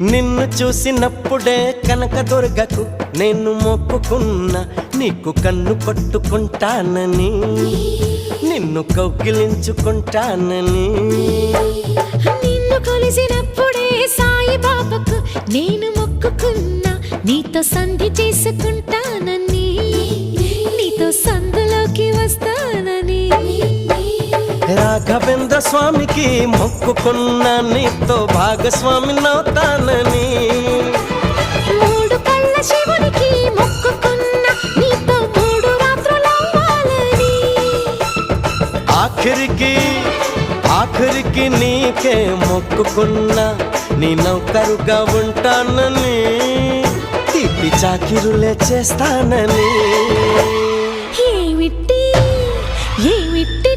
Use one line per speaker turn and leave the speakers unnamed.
నిన్ను చూసినప్పుడే కనక దుర్గకు నేను మొక్కుకున్నా నీకు కన్ను కొట్టుకుంటానని. నిన్ను కౌగిలించుకుంటానని.
నిన్ను కొలిసినప్పుడే సాయి బాబాకు నేను మొక్కుకున్నా నీతో సంధి చేసుకుంటానని. నీతో సందులోకి వస్తానని.
రాఘవేంద్ర స్వామికి మొక్కుకున్న నీతో భాగస్వామి నవుతానని ఆఖరికి ఆఖరికి నీకే మొక్కుకున్న నీ నౌకరుగా ఉంటానని. తిప్పి చాకిరులే చేస్తానని. ఏమిటి? ఏమిటి?